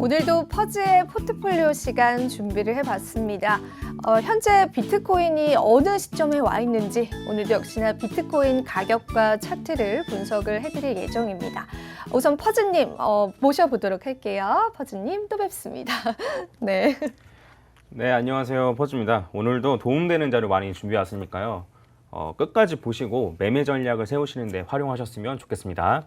오늘도 퍼즈의 포트폴리오 시간 준비를 해봤습니다. 어, 현재 비트코인이 어느 시점에 와 있는지 오늘도 역시나 비트코인 가격과 차트를 분석을 해드릴 예정입니다. 우선 퍼즈님 어, 모셔보도록 할게요. 퍼즈님 또 뵙습니다. 네. 네, 안녕하세요. 퍼즈입니다. 오늘도 도움되는 자료 많이 준비해왔으니까요. 어, 끝까지 보시고 매매 전략을 세우시는데 활용하셨으면 좋겠습니다.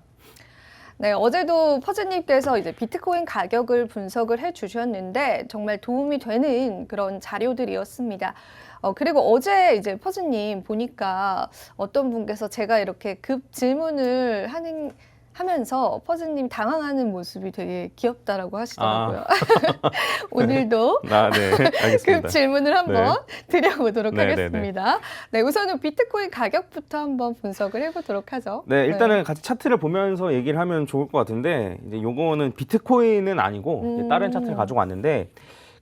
네, 어제도 퍼즈님께서 이제 비트코인 가격을 분석을 해 주셨는데 정말 도움이 되는 그런 자료들이었습니다. 어, 그리고 어제 이제 퍼즈님 보니까 어떤 분께서 제가 이렇게 급 질문을 하는 하면서 퍼즈님 당황하는 모습이 되게 귀엽다라고 하시더라고요. 오늘도 아, 네, 알겠습니다. 급 질문을 한번 드려보도록 네, 네, 네. 하겠습니다. 네, 우선은 비트코인 가격부터 한번 분석을 해보도록 하죠. 네, 일단은 같이 차트를 보면서 얘기를 하면 좋을 것 같은데 이제 요거는 비트코인은 아니고 이제 다른 음. 차트를 가지고 왔는데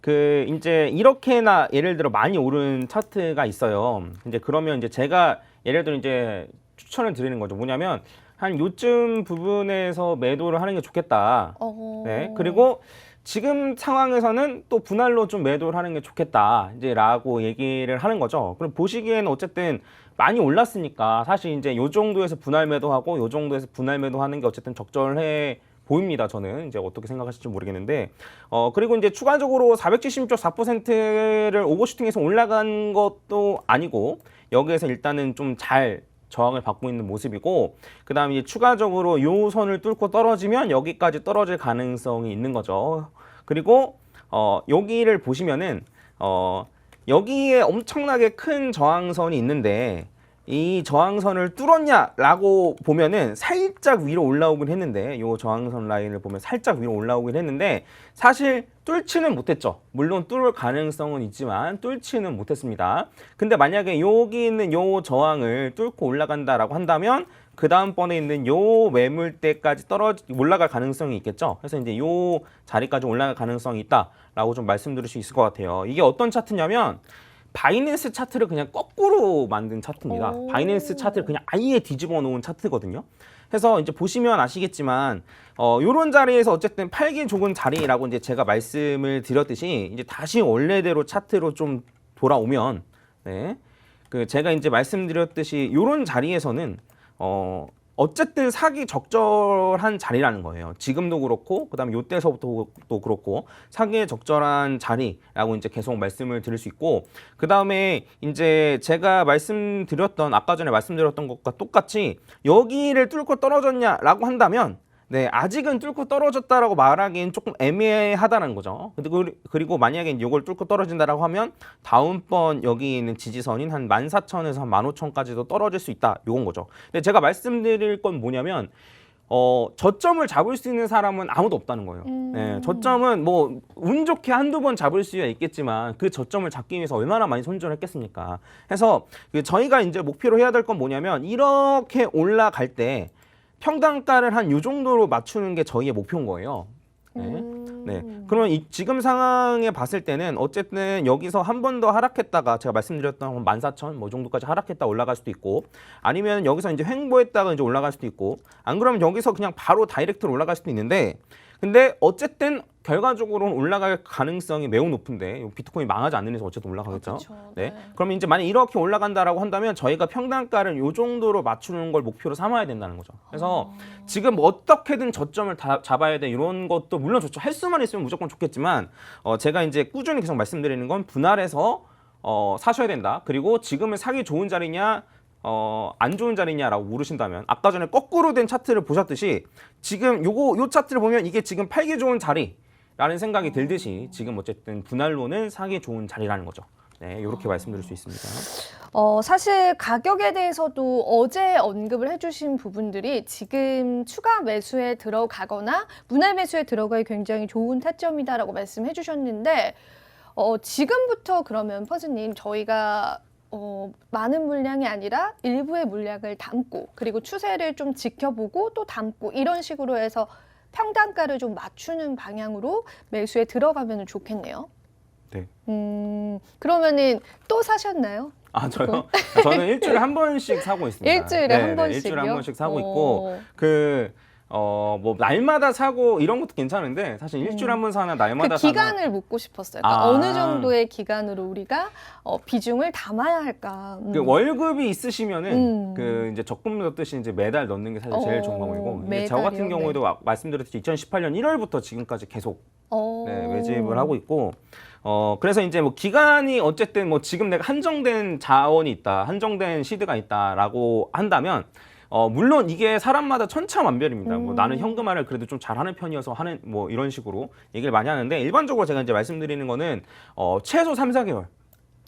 그 이제 이렇게나 예를 들어 많이 오른 차트가 있어요. 이제 그러면 이제 제가 예를 들어 이제 추천을 드리는 거죠. 뭐냐면 한 요쯤 부분에서 매도를 하는 게 좋겠다. 어... 네. 그리고 지금 상황에서는 또 분할로 좀 매도를 하는 게 좋겠다. 이제 라고 얘기를 하는 거죠. 그럼 보시기에는 어쨌든 많이 올랐으니까 사실 이제 요 정도에서 분할 매도하고 요 정도에서 분할 매도하는 게 어쨌든 적절해 보입니다. 저는 이제 어떻게 생각하실지 모르겠는데 어 그리고 이제 추가적으로 476.4%를 오버슈팅해서 올라간 것도 아니고 여기에서 일단은 좀 잘 저항을 받고 있는 모습이고 그 다음에 이제 추가적으로 요 선을 뚫고 떨어지면 여기까지 떨어질 가능성이 있는 거죠. 그리고 어 여기를 보시면은 어 여기에 엄청나게 큰 저항선이 있는데 이 저항선을 뚫었냐라고 보면은 살짝 위로 올라오긴 했는데 요 저항선 라인을 보면 살짝 위로 올라오긴 했는데 사실 뚫지는 못했죠. 물론 뚫을 가능성은 있지만 뚫지는 못했습니다. 근데 만약에 여기 있는 요 저항을 뚫고 올라간다라고 한다면 그 다음번에 있는 요 매물대까지 떨어지 올라갈 가능성이 있겠죠. 그래서 이제 요 자리까지 올라갈 가능성이 있다라고 좀 말씀드릴 수 있을 것 같아요. 이게 어떤 차트냐면 바이낸스 차트를 그냥 거꾸로 만든 차트입니다. 오. 바이낸스 차트를 그냥 아예 뒤집어 놓은 차트거든요. 그래서 이제 보시면 아시겠지만 어 요런 자리에서 어쨌든 팔기 좋은 자리라고 이제 제가 말씀을 드렸듯이 이제 다시 원래대로 차트로 좀 돌아오면 네. 그 제가 이제 말씀드렸듯이 요런 자리에서는 어 어쨌든 사기 적절한 자리라는 거예요. 지금도 그렇고 그다음에 요때서부터 또 그렇고 사기에 적절한 자리라고 이제 계속 말씀을 드릴 수 있고 그다음에 이제 제가 말씀드렸던 아까 전에 말씀드렸던 것과 똑같이 여기를 뚫고 떨어졌냐라고 한다면 네, 아직은 뚫고 떨어졌다라고 말하기엔 조금 애매하다는 거죠. 그- 그리고 만약에 이걸 뚫고 떨어진다라고 하면 다음번 여기 있는 지지선인 한 14,000에서 한 15,000까지도 떨어질 수 있다. 요건 거죠. 근데 제가 말씀드릴 건 뭐냐면 어, 저점을 잡을 수 있는 사람은 아무도 없다는 거예요. 음. 네, 저점은 뭐 운 좋게 한두 번 잡을 수야 있겠지만 그 저점을 잡기 위해서 얼마나 많이 손절을 했겠습니까? 해서 그 저희가 이제 목표로 해야 될 건 뭐냐면 이렇게 올라갈 때 평단가를 한요 정도로 맞추는 게 저희의 목표인 거예요. 네. 음. 네. 그러면 이, 지금 상황에 봤을 때는 어쨌든 여기서 한 번 더 하락했다가 제가 말씀드렸던 14,000 뭐 정도까지 하락했다 올라갈 수도 있고 아니면 여기서 이제 횡보했다가 이제 올라갈 수도 있고 안 그러면 여기서 그냥 바로 다이렉트로 올라갈 수도 있는데 근데 어쨌든 결과적으로는 올라갈 가능성이 매우 높은데 이 비트코인 망하지 않는 이상 어쨌든 올라가겠죠. 아, 그쵸. 네. 네. 그러면 이제 만약 이렇게 올라간다라고 한다면 저희가 평단가를 요 정도로 맞추는 걸 목표로 삼아야 된다는 거죠. 그래서 지금 어떻게든 저점을 다 잡아야 돼 이런 것도 물론 좋죠. 할 수만 있으면 무조건 좋겠지만 어 제가 이제 꾸준히 계속 말씀드리는 건 분할해서 어 사셔야 된다. 그리고 지금은 사기 좋은 자리냐 어, 안 좋은 자리냐라고 물으신다면 아까 전에 거꾸로 된 차트를 보셨듯이 지금 요거 요 차트를 보면 이게 지금 팔기 좋은 자리라는 생각이 들듯이 지금 어쨌든 분할로는 사기 좋은 자리라는 거죠. 네, 이렇게 말씀드릴 수 있습니다. 어, 사실 가격에 대해서도 어제 언급을 해주신 부분들이 지금 추가 매수에 들어가거나 분할 매수에 들어가기 굉장히 좋은 타점이다라고 말씀해 주셨는데, 어, 지금부터 그러면 퍼즈님 저희가 어, 많은 물량이 아니라 일부의 물량을 담고 그리고 추세를 좀 지켜보고 또 담고 이런 식으로 해서 평단가를 좀 맞추는 방향으로 매수에 들어가면 좋겠네요. 네. 음, 그러면은 또 사셨나요? 아 저요? 저는 일주일에 한 번씩 사고 있습니다. 일주일에 네, 한 네, 번씩이요? 일주일에 한 번씩 사고 어. 있고 그 어 뭐 날마다 사고 이런 것도 괜찮은데 사실 일주일에 한 번 사나 그 날마다 사나 기간을 묻고 싶었어요. 그러니까 아. 어느 정도의 기간으로 우리가 어, 비중을 담아야 할까? 음. 그 월급이 있으시면은 음. 그 이제 적금 넣듯이 이제 매달 넣는 게 사실 제일 어, 좋은 방법이고 이제 저 같은 매달이요? 경우에도 아- 말씀드렸듯이 2018년 1월부터 지금까지 계속 어. 네, 매집을 하고 있고 어 그래서 이제 뭐 기간이 어쨌든 뭐 지금 내가 한정된 자원이 있다 한정된 시드가 있다라고 한다면 어 물론 이게 사람마다 천차만별입니다. 뭐 음. 나는 현금화를 그래도 좀 잘하는 편이어서 하는 뭐 이런 식으로 얘기를 많이 하는데 일반적으로 제가 이제 말씀드리는 거는 어 최소 3, 4개월.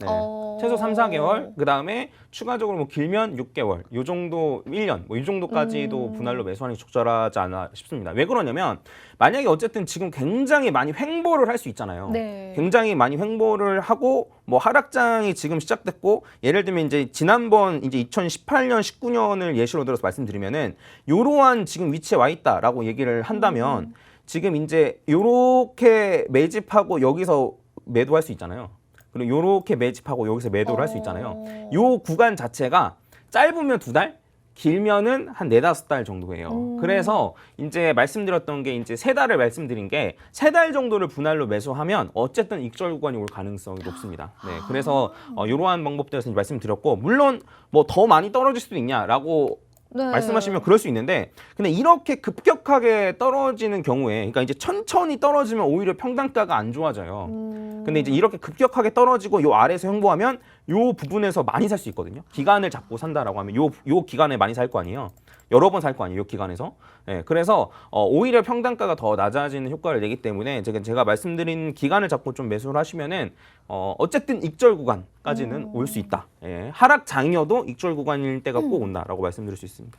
네. 어. 최소 3, 4개월. 그 다음에 추가적으로 뭐 길면 6개월. 요 정도 1년. 뭐 이 정도까지도 음. 분할로 매수하는 게 적절하지 않나 싶습니다. 왜 그러냐면 만약에 어쨌든 지금 굉장히 많이 횡보를 할 수 있잖아요. 네. 굉장히 많이 횡보를 하고 뭐 하락장이 지금 시작됐고 예를 들면 이제 지난번 이제 2018년 19년을 예시로 들어서 말씀드리면은 요러한 지금 위치에 와 있다라고 얘기를 한다면 음. 지금 이제 요렇게 매집하고 여기서 매도할 수 있잖아요. 그리고 요렇게 매집하고 여기서 매도를 할 수 있잖아요. 어. 요 구간 자체가 짧으면 두 달, 길면은 한 네다섯 달 정도예요. 음. 그래서 이제 말씀드렸던 게 이제 세 달을 말씀드린 게 세 달 정도를 분할로 매수하면 어쨌든 익절 구간이 올 가능성이 높습니다. 네. 그래서 어, 이러한 방법들에서 말씀드렸고 물론 뭐 더 많이 떨어질 수도 있냐라고 네. 말씀하시면 그럴 수 있는데 근데 이렇게 급격하게 떨어지는 경우에 그러니까 이제 천천히 떨어지면 오히려 평단가가 안 좋아져요. 음. 근데 이제 이렇게 급격하게 떨어지고 요 아래에서 횡보하면 요 부분에서 많이 살 수 있거든요. 기간을 잡고 산다라고 하면 요 요 기간에 많이 살 거 아니에요. 여러 번 살 거 아니에요. 요 기간에서. 예, 그래서 어, 오히려 평단가가 더 낮아지는 효과를 내기 때문에 제가 제가 말씀드린 기간을 잡고 좀 매수를 하시면은 어, 어쨌든 익절 구간까지는 음. 올수 있다. 예, 하락 장이어도 익절 구간일 때가 꼭 온다라고 말씀드릴 수 있습니다.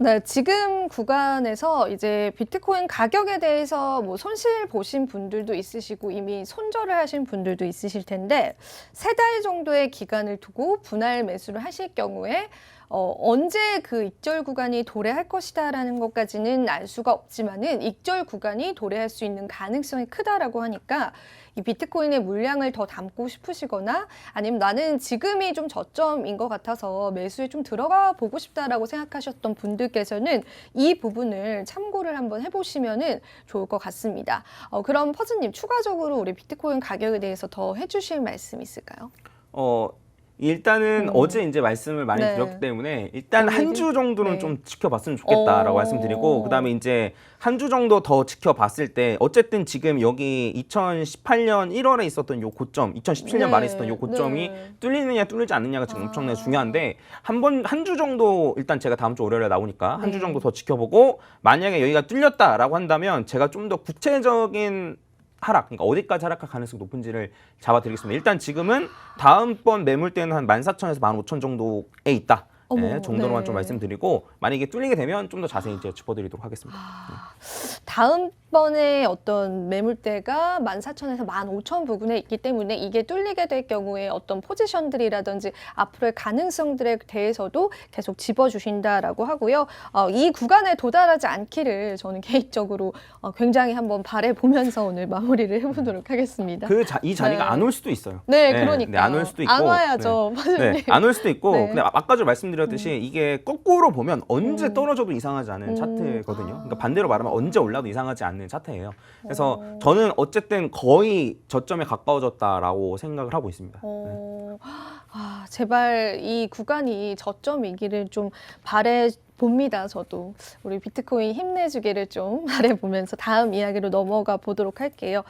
네, 지금 구간에서 이제 비트코인 가격에 대해서 뭐 손실 보신 분들도 있으시고 이미 손절을 하신 분들도 있으실 텐데 세 달 정도의 기간을 두고 분할 매수를 하실 경우에 어, 언제 그 익절 구간이 도래할 것이다라는 것까지는 알 수가 없지만은 익절 구간이 도래할 수 있는 가능성이 크다라고 하니까 이 비트코인의 물량을 더 담고 싶으시거나 아니면 나는 지금이 좀 저점인 것 같아서 매수에 좀 들어가 보고 싶다라고 생각하셨던 분들께서는 이 부분을 참고를 한번 해보시면은 좋을 것 같습니다. 어, 그럼 퍼즈님 추가적으로 우리 비트코인 가격에 대해서 더 해주실 말씀 있을까요? 어 일단은 음. 어제 이제 말씀을 많이 네. 드렸기 때문에 일단 오늘은- 한주 정도는 네. 좀 지켜봤으면 좋겠다라고 어. 말씀드리고 그다음에 이제 한 주 정도 더 지켜봤을 때 어쨌든 지금 여기 2018년 1월에 있었던 요 고점, 2017년 네. 말에 있었던 요 고점이 네. 뚫리느냐 뚫리지 않느냐가 지금 엄청나게 아. 중요한데 한 번 한 주 정도 일단 제가 다음 주 월요일에 나오니까 한주 네. 정도 더 지켜보고 만약에 여기가 뚫렸다라고 한다면 제가 좀 더 구체적인 하락, 그러니까 어디까지 하락할 가능성이 높은지를 잡아드리겠습니다. 일단 지금은 다음번 매물대는 한 14,000에서 15,000 정도에 있다. 어머, 네, 정도로만 네. 좀 말씀드리고 만약에 뚫리게 되면 좀 더 자세히 이제 짚어드리도록 하겠습니다. 다음 번에 어떤 매물대가 14,000에서 15,000 부근에 있기 때문에 이게 뚫리게 될 경우에 어떤 포지션들이라든지 앞으로의 가능성들에 대해서도 계속 짚어주신다라고 하고요. 어, 이 구간에 도달하지 않기를 저는 개인적으로 어, 굉장히 한번 바래보면서 오늘 마무리를 해보도록 하겠습니다. 그이 자리가 네. 안 올 수도 있어요. 네, 네, 그러니까 네, 안올 수도 있고. 안 와야죠. 네, 안올 수도 있고 네. 근데 아- 아까 전 말씀드렸듯이 이게 거꾸로 보면 언제 음. 떨어져도 이상하지 않은 음. 차트거든요. 아. 그러니까 반대로 말하면 언제 올라도 이상하지 않는 차트예요. 그래서 어. 저는 어쨌든 거의 저점에 가까워졌다라고 생각을 하고 있습니다. 어, 아, 제발 이 구간이 저점이기를 좀 바래 봅니다. 저도 우리 비트코인 힘내주기를 좀 바래 보면서 다음 이야기로 넘어가 보도록 할게요.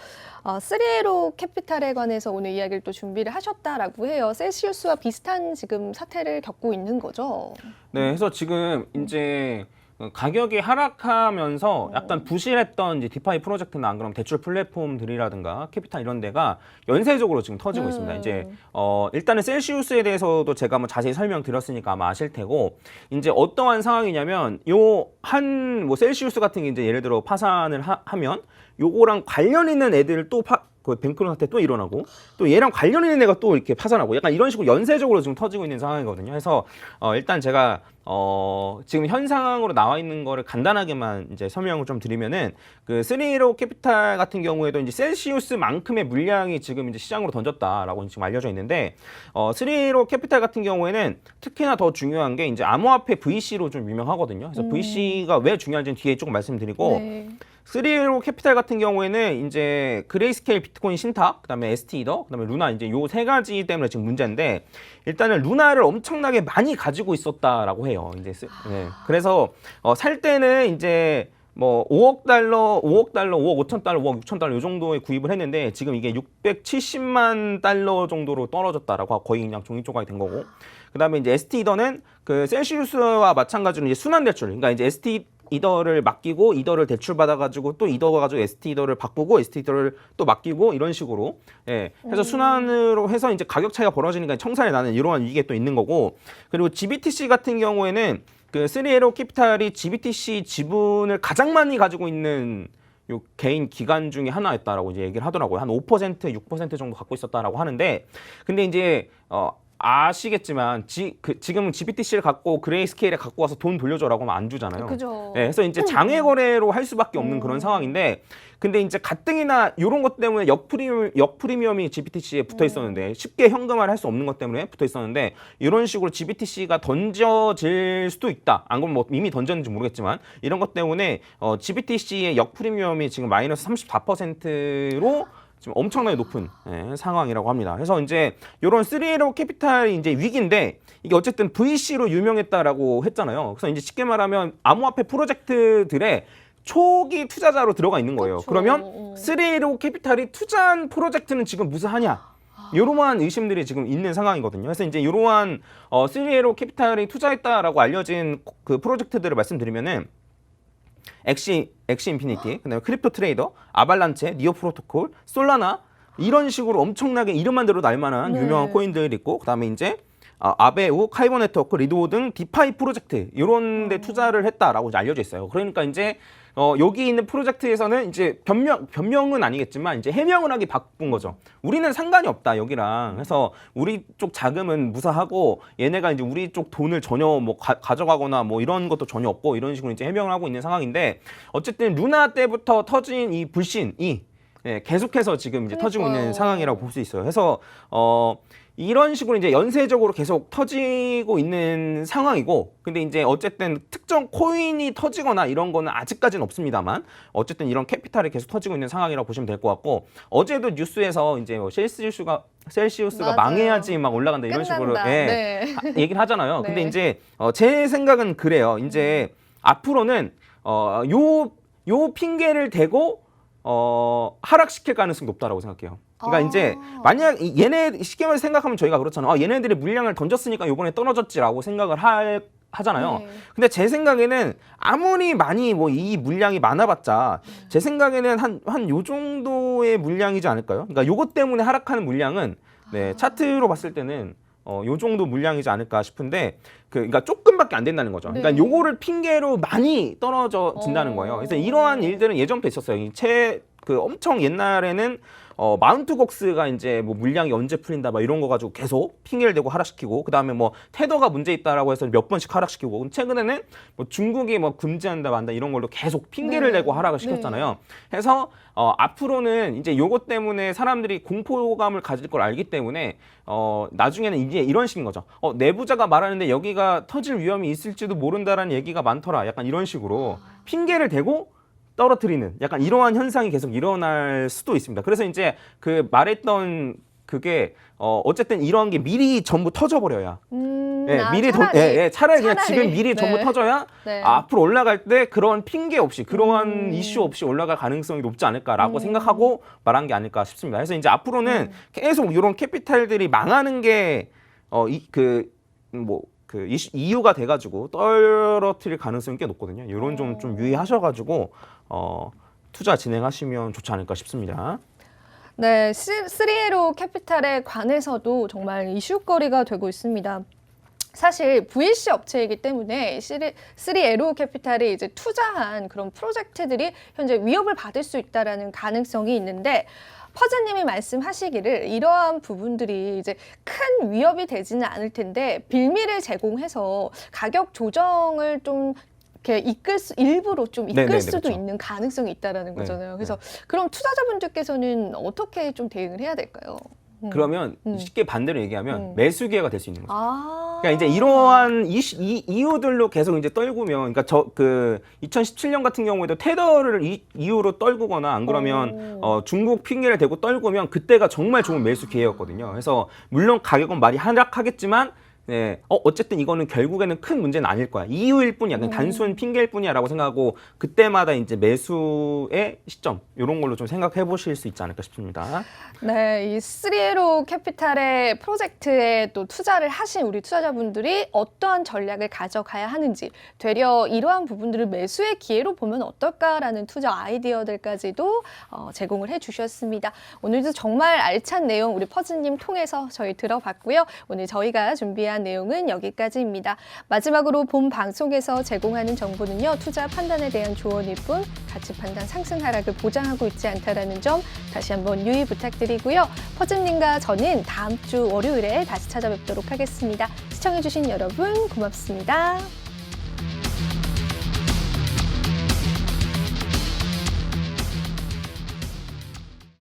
어, 3에로 캐피탈에 관해서 오늘 이야기를 또 준비를 하셨다라고 해요. 셀시우스와 비슷한 지금 사태를 겪고 있는 거죠. 네, 그래서 지금 이제 가격이 하락하면서 약간 부실했던 이제 디파이 프로젝트나 안 그러면 대출 플랫폼들이라든가 캐피탈 이런 데가 연쇄적으로 지금 터지고 음. 있습니다. 이제 어 일단은 셀시우스에 대해서도 제가 한번 자세히 설명드렸으니까 아마 아실 테고 이제 어떠한 상황이냐면 요 한 뭐 셀시우스 같은 게 이제 예를 들어 파산을 하, 면 요거랑 관련 있는 애들을 또 파, 그 뱅크론 사태 또 일어나고 또 얘랑 관련 있는 애가 또 이렇게 파산하고 약간 이런 식으로 연쇄적으로 지금 터지고 있는 상황이거든요. 그래서 어, 일단 제가 어, 지금 현 상황으로 나와 있는 거를 간단하게만 이제 설명을 좀 드리면은 그 스리로 캐피탈 같은 경우에도 이제 셀시우스만큼의 물량이 지금 이제 시장으로 던졌다라고 지금 알려져 있는데 어, 스리로 캐피탈 같은 경우에는 특히나 더 중요한 게 이제 암호화폐 VC로 좀 유명하거든요. 그래서 VC가 왜 중요한지는 뒤에 조금 말씀드리고 네. 스리로 캐피탈 같은 경우에는 이제 그레이스케일 비트코인 신탁, 그다음에 ST 이더, 그다음에 루나 이제 요 세 가지 때문에 지금 문제인데 일단은 루나를 엄청나게 많이 가지고 있었다라고 해요. 이제 스- 네. 그래서 어, 살 때는 이제 뭐 5억 달러, 5억 달러, 5억 5천 달러, 5억 6천 달러 요 정도에 구입을 했는데 지금 이게 670만 달러 정도로 떨어졌다라고 거의 그냥 종이 조각이 된 거고. 그다음에 이제 ST 이더는 그 셀시우스와 마찬가지로 이제 순환 대출. 그러니까 이제 ST 이더를 맡기고 이더를 대출 받아가지고 또 이더 가지고 ST 이더를 바꾸고 ST 이더를 또 맡기고 이런 식으로. 예. 해서 순환으로 해서 이제 가격 차이가 벌어지니까 청산이 나는 이러한 위기가 또 있는 거고. 그리고 GBTC 같은 경우에는 그 3에로 캐피탈이 GBTC 지분을 가장 많이 가지고 있는 요 개인 기관 중에 하나였다라고 이제 얘기를 하더라고요. 한 5% 6% 정도 갖고 있었다라고 하는데. 근데 이제 어 아시겠지만 지, 그, 지금은 GBTC를 갖고 그레이스케일에 갖고 와서 돈 돌려줘라고 하면 안 주잖아요. 그죠. 네, 그래서 이제 장외 거래로 할 수밖에 없는 그런 상황인데, 근데 이제 가뜩이나 이런 것 때문에 역프리미엄, 역프리미엄이 GBTC에 붙어 있었는데 쉽게 현금화를 할 수 없는 것 때문에 붙어 있었는데 이런 식으로 GBTC가 던져질 수도 있다. 안 그러면 뭐 이미 던졌는지 모르겠지만 이런 것 때문에 어, GBTC의 역프리미엄이 지금 마이너스 34%로 지금 엄청나게 높은 예, 상황이라고 합니다. 그래서 이제 이런 3A로 캐피탈이 이제 위기인데 이게 어쨌든 VC로 유명했다라고 했잖아요. 그래서 이제 쉽게 말하면 암호화폐 프로젝트들의 초기 투자자로 들어가 있는 거예요. 그쵸. 그러면 어. 3A로 캐피탈이 투자한 프로젝트는 지금 무슨하냐? 이러한 의심들이 지금 있는 상황이거든요. 그래서 이제 이러한 어, 3A로 캐피탈이 투자했다라고 알려진 그 프로젝트들을 말씀드리면은 엑시 엑시 인피니티, 그다음에 크립토 트레이더, 아발란체, 니오 프로토콜, 솔라나 이런 식으로 엄청나게 이름만 들어도 알만한 네. 유명한 코인들이 있고 그다음에 이제 아, 아베우, 카이버 네트워크, 리도 등 디파이 프로젝트 이런 데 투자를 했다라고 이제 알려져 있어요. 그러니까 이제 어, 여기 있는 프로젝트에서는 이제 변명 변명은 아니겠지만 이제 해명을 하기 바쁜 거죠. 우리는 상관이 없다 여기랑. 그래서 우리 쪽 자금은 무사하고 얘네가 이제 우리 쪽 돈을 전혀 뭐 가, 져가거나뭐 이런 것도 전혀 없고 이런 식으로 이제 해명을 하고 있는 상황인데 어쨌든 루나 때부터 터진 이 불신이 예, 계속해서 지금 이제 터지고 있는 그러니까요. 상황이라고 볼 수 있어요. 그래서 어 이런 식으로 이제 연쇄적으로 계속 터지고 있는 상황이고, 근데 이제 어쨌든 특정 코인이 터지거나 이런 거는 아직까지는 없습니다만, 어쨌든 이런 캐피탈이 계속 터지고 있는 상황이라고 보시면 될 것 같고, 어제도 뉴스에서 이제 뭐 셀시우스가 셀시우스가 맞아요. 망해야지 막 올라간다 이런 식으로 끝난다. 예, 네. 하- 얘기를 하잖아요. 근데 네. 이제 어, 제 생각은 그래요. 이제 앞으로는 어, 요, 요 핑계를 대고 어, 하락시킬 가능성이 높다라고 생각해요. 그러니까 아. 이제 만약 이- 얘네 쉽게 말해서 생각하면 저희가 그렇잖아요. 아, 얘네들이 물량을 던졌으니까 이번에 떨어졌지라고 생각을 할 하잖아요. 네. 근데 제 생각에는 아무리 많이 뭐 이 물량이 많아봤자 제 생각에는 한 한 요 정도의 물량이지 않을까요? 그러니까 요것 때문에 하락하는 물량은 네, 차트로 봤을 때는 어, 요 정도 물량이지 않을까 싶은데 그 그러니까 조금밖에 안 된다는 거죠. 그러니까 네. 요거를 핑계로 많이 떨어져진다는 어. 거예요. 그래서 이러한 일들은 예전부터 있었어요. 채그 엄청 옛날에는 어, 마운트곡스가 이제 뭐 물량이 언제 풀린다 막 이런 거 가지고 계속 핑계를 대고 하락시키고 그다음에 뭐 테더가 문제 있다라고 해서 몇 번씩 하락시키고 최근에는 뭐 중국이 뭐 금지한다 만다 이런 걸로 계속 핑계를 네. 대고 하락을 시켰잖아요. 그래서 어, 앞으로는 이제 요것 때문에 사람들이 공포감을 가질 걸 알기 때문에 어, 나중에는 이제 이런 식인 거죠. 어, 내부자가 말하는데 여기가 터질 위험이 있을지도 모른다라는 얘기가 많더라. 약간 이런 식으로 핑계를 대고 떨어뜨리는 약간 이러한 현상이 계속 일어날 수도 있습니다. 그래서 이제 그 말했던 그게 어 어쨌든 이런 게 미리 전부 터져버려야 음, 예, 아, 미리 차라리, 돈, 예, 예, 차라리, 그냥 차라리. 지금 미리 전부 네. 터져야 네. 아, 앞으로 올라갈 때 그런 핑계 없이 그러한 음. 이슈 없이 올라갈 가능성이 높지 않을까라고 음. 생각하고 말한 게 아닐까 싶습니다. 그래서 이제 앞으로는 계속 이런 캐피탈들이 망하는 게 어 이 그뭐 그 이유가 돼가지고 떨어뜨릴 가능성이 꽤 높거든요. 이런 좀좀 어. 유의하셔가지고 어 투자 진행하시면 좋지 않을까 싶습니다. 네, 3에로 캐피탈에 관해서도 정말 이슈거리가 되고 있습니다. 사실 VC 업체이기 때문에 쓰리, 쓰리 에로 캐피탈이 이제 투자한 그런 프로젝트들이 현재 위협을 받을 수 있다라는 가능성이 있는데 퍼즈님이 말씀하시기를 이러한 부분들이 이제 큰 위협이 되지는 않을 텐데 빌미를 제공해서 가격 조정을 좀 이렇게 이끌 수 일부러 좀 이끌 네네네, 수도 그렇죠. 있는 가능성이 있다라는 네, 거잖아요. 그래서 그럼 투자자분들께서는 어떻게 좀 대응을 해야 될까요? 음. 그러면 음. 쉽게 반대로 얘기하면 음. 매수 기회가 될 수 있는 거죠. 아. 그러니까 이제 이러한 이, 이 이유들로 계속 이제 떨구면, 그러니까 저 그 2017년 같은 경우에도 테더를 이 이유로 떨구거나 안 그러면 오. 어, 중국 핑계를 대고 떨구면 그때가 정말 좋은 매수 기회였거든요. 그래서 물론 가격은 많이 하락하겠지만. 네, 어, 어쨌든 이거는 결국에는 큰 문제는 아닐 거야. 이유일 뿐이야. 그냥 단순 핑계일 뿐이야라고 생각하고 그때마다 이제 매수의 시점 이런 걸로 좀 생각해 보실 수 있지 않을까 싶습니다. 네, 이 쓰리에로 캐피탈의 프로젝트에 또 투자를 하신 우리 투자자분들이 어떠한 전략을 가져가야 하는지, 되려 이러한 부분들을 매수의 기회로 보면 어떨까라는 투자 아이디어들까지도 어, 제공을 해주셨습니다. 오늘도 정말 알찬 내용 우리 퍼즈님 통해서 저희 들어봤고요. 오늘 저희가 준비한 내용은 여기까지입니다. 마지막으로 본 방송에서 제공하는 정보는요, 투자 판단에 대한 조언일 뿐 가치 판단 상승 하락을 보장하고 있지 않다라는 점 다시 한번 유의 부탁드리고요. 퍼즐님과 저는 다음 주 월요일에 다시 찾아뵙도록 하겠습니다. 시청해주신 여러분 고맙습니다.